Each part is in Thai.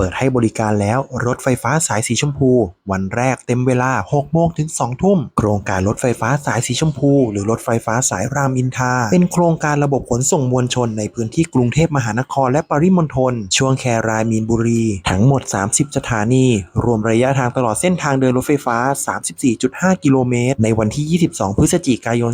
เปิดให้บริการแล้วรถไฟฟ้าสายสีชมพู วันแรกเต็มเวลา 6 โมงถึง 2 ทุ่ม โครงการรถไฟฟ้าสายสีชมพู หรือรถไฟฟ้าสายรามอินทราเป็นโครงการระบบขนส่งมวลชนในพื้นที่กรุงเทพมหานครและปริมณฑลช่วงแครายมีนบุรี ทั้งหมด 30 สถานี รวมระยะทางตลอดเส้นทางเดินรถไฟฟ้า 34.5 กิโลเมตร ในวันที่ 22 พฤศจิกายน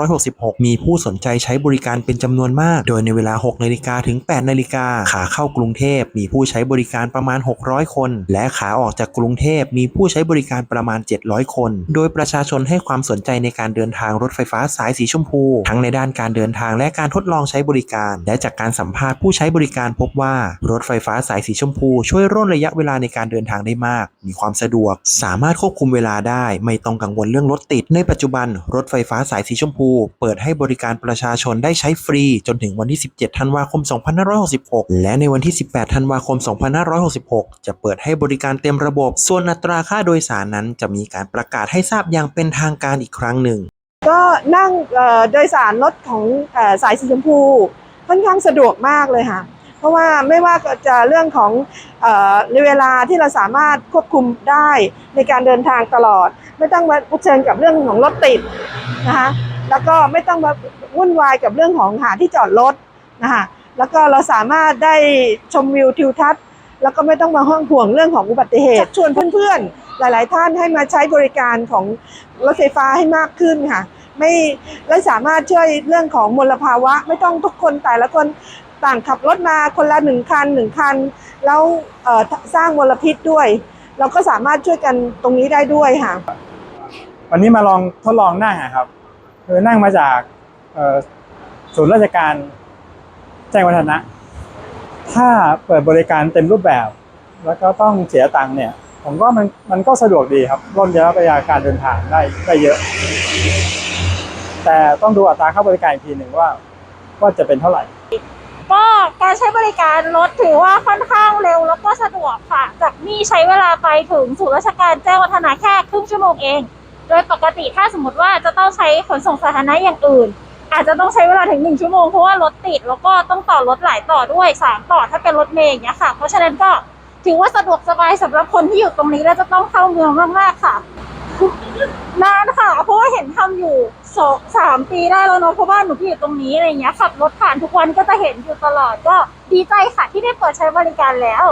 2566 มีผู้สนใจใช้บริการเป็นจำนวนมาก โดยในเวลา 6 นาฬิกาถึง 8 นาฬิกาขาเข้ากรุงเทพมีผู้ใช้บริการประมาณ 600 คน และขาออกจากกรุงเทพมีผู้ใช้บริการประมาณ 700 คน โดยประชาชนให้ความสนใจในการเดินทางรถไฟฟ้าสายสีชมพู ทั้งในด้านการเดินทางและการทดลองใช้บริการ และจากการสัมภาษณ์ผู้ใช้บริการพบว่ารถไฟฟ้าสายสีชมพู ช่วยร่นระยะเวลาในการเดินทางได้มาก มีความสะดวก สามารถควบคุมเวลาได้ ไม่ต้องกังวลเรื่องรถติด ในปัจจุบันรถไฟฟ้าสายสีชมพู เปิดให้บริการประชาชนได้ใช้ฟรี จนถึงวันที่ 17 ธันวาคม 2566 และในวันที่ 18 ธันวาคม2566 จะเปิดให้บริการเต็มระบบ ส่วนอัตราค่าโดยสารนั้น จะมีการประกาศให้ทราบอย่างเป็นทางการอีกครั้งหนึ่ง ก็นั่งโดยสารรถของสายสีชมพูค่อนข้างสะดวกมากเลยค่ะเพราะว่าไม่ว่าจะเรื่องของในเวลาที่เราสามารถควบคุมได้ในการเดินทางตลอด ไม่ต้องมาเผชิญกับเรื่องของรถติดนะคะแล้วก็ไม่ต้องมาวุ่นวายกับเรื่องของหาที่จอดรถนะคะแล้วก็เราสามารถได้ชมวิวทิวทัศน์ แล้วก็ไม่ต้องมาห้องห่วงเรื่องของอุบัติเหตุชวนเพื่อนๆ หลาย ๆ ท่านให้มาใช้บริการของรถไฟฟ้าให้มากขึ้นค่ะ ไม่และสามารถช่วยเรื่องของมลภาวะ ไม่ต้องทุกคนแต่ละคนต่างขับรถมาคนละหนึ่งคันหนึ่งคัน แล้วเอ่อสร้างมลพิษด้วย เราก็สามารถช่วยกันตรงนี้ได้ด้วยค่ะ วันนี้มาลองทดลองนั่งอะครับคือนั่งมาจากเอ่อศูนย์ราชการแจ้งวัฒนะ ถ้าเปิดบริการเต็มรูปแบบ แล้วก็ต้องเสียตังค์เนี่ย ผมว่ามันมันก็สะดวกดีครับร่นระยะเวลาการเดินทางได้ได้เยอะ แต่ต้องดูอัตราค่าบริการอีกทีหนึ่งว่า ว่าจะเป็นเท่าไหร่ก็การใช้บริการรถถือว่าค่อนข้างเร็วแล้วก็สะดวกค่ะ จากนี่ใช้เวลาไปถึงศูนย์ราชการแจ้งวัฒนะแค่ครึ่งชั่วโมงเอง โดยปกติถ้าสมมติว่าจะต้องใช้ขนส่งสาธารณะอย่างอื่น อาจจะต้องใช้เวลาถึงหนึ่งชั่วโมงเพราะว่ารถติดแล้วก็ต้องต่อรถหลายต่อด้วยสามต่อถ้าเป็นรถเมล์อย่างเงี้ยค่ะ เพราะฉะนั้นก็ถือว่าสะดวกสบายสำหรับคนที่อยู่ตรงนี้และจะต้องเข้าเมืองมากๆค่ะนานค่ะ เพราะว่าเห็นทำอยู่สองสามปีได้แล้วเนาะเพราะว่าหนูที่อยู่ตรงนี้อะไรเงี้ยขับรถผ่านทุกวันก็จะเห็นอยู่ตลอดก็ดีใจค่ะที่ได้เปิดใช้บริการแล้ว